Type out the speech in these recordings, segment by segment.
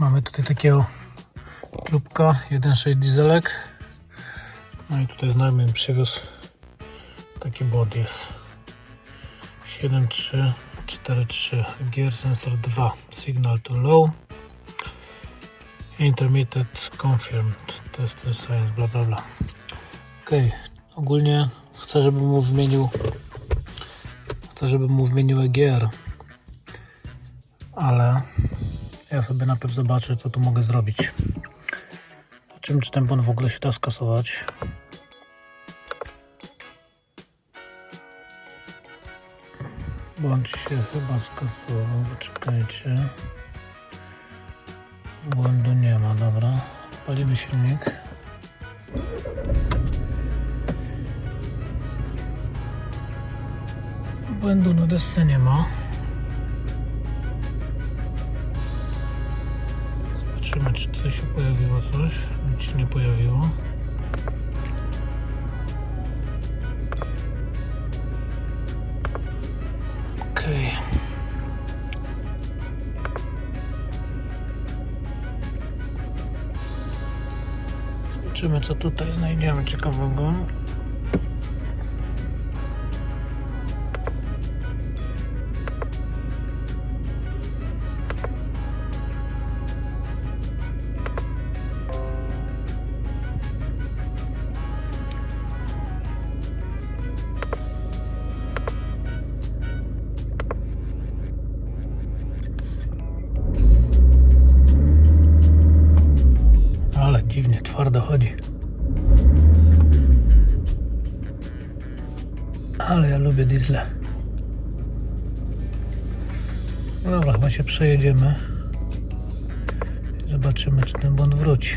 Mamy tutaj takiego trubka 1.6 dieselek. No i tutaj znajomy przywiózł. Taki bot jest. 7343 Gear Sensor 2 Signal to low. Intermittent confirmed. Test science bla bla bla. Ok, ogólnie chcę żebym mu wymienił chcę żebym mu wymienił EGR ale ja sobie najpierw zobaczę co tu mogę zrobić Zobaczymy czy ten błąd w ogóle się da skasować Błąd się chyba skasował, czekajcie. Błędu nie ma, dobra. Palimy silnik. Błędu na desce nie ma. Zobaczymy, czy tutaj się pojawiło coś. Nic się nie pojawiło. Okej. Zobaczymy, co tutaj znajdziemy ciekawego. Dziwnie, twardo chodzi. Ale ja lubię diesle. Dobra, chyba się przejedziemy. Zobaczymy, czy ten błąd wróci.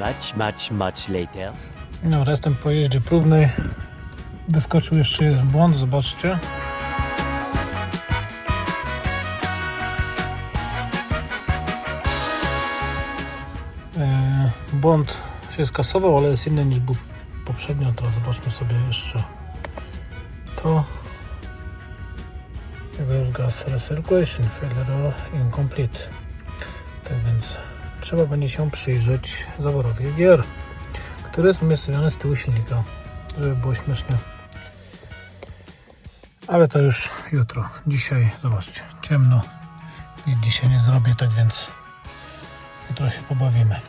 Much, much, much later. Dobra, jestem po jeździe próbnej. Wyskoczył jeszcze jeden błąd, zobaczcie. E, Błąd się skasował, ale jest inny niż był poprzednio. To zobaczmy sobie jeszcze to. Jego gas recirculation failure incomplete. Tak więc trzeba będzie się przyjrzeć zaworowi gier który jest umiejscowiony z tyłu silnika, żeby było śmiesznie. Ale to już jutro. Dzisiaj, zobaczcie, ciemno. Nic dzisiaj nie zrobię, tak więc jutro się pobawimy.